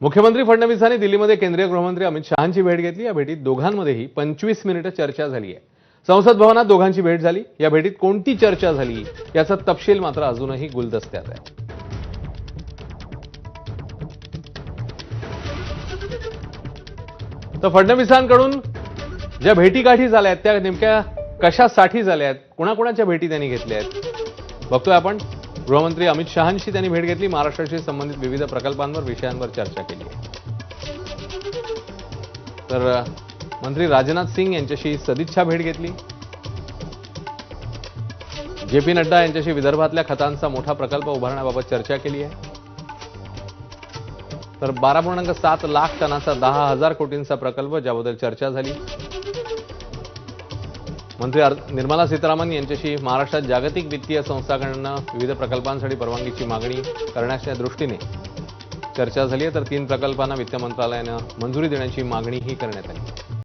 मुख्यमंत्री फडणवीसांनी दिल्लीमध्ये केंद्रीय गृहमंत्री अमित शहांची भेट घेतली. या भेटीत दोघांमध्येही पंचवीस मिनिटं चर्चा झाली आहे संसद भवनात दोघांची भेट झाली. या भेटीत कोणती चर्चा झाली याचा तपशील मात्र अजूनही गुलदस्त्यात आहे. तर फडणवीसांकडून ज्या भेटीगाठी झाल्या आहेत त्या नेमक्या कशासाठी झाल्या आहेत कुणाकुणाच्या भेटी त्यांनी घेतल्या आहेत बघतोय आपण. गृहमंत्री अमित शहांशी त्यांनी भेट घेतली. महाराष्ट्राशी संबंधित विविध प्रकल्पांवर विषयांवर चर्चा केली. तर मंत्री राजनाथ सिंग यांच्याशी सदिच्छा भेट घेतली. जे पी नड्डा यांच्याशी विदर्भातल्या खतांचा मोठा प्रकल्प उभारण्याबाबत चर्चा केली आहे. तर बारा पूर्णांक सात लाख टनाचा दहा हजार कोटींचा प्रकल्प ज्याबद्दल चर्चा झाली. मंत्री निर्मला सीतारामन यांच्याशी महाराष्ट्रात जागतिक वित्तीय संस्थांकडनं विविध प्रकल्पांसाठी परवानगीची मागणी करण्याच्या दृष्टीने चर्चा झाली आहे. तर तीन प्रकल्पांना वित्त मंत्रालयानं मंजुरी देण्याची मागणीही करण्यात आली.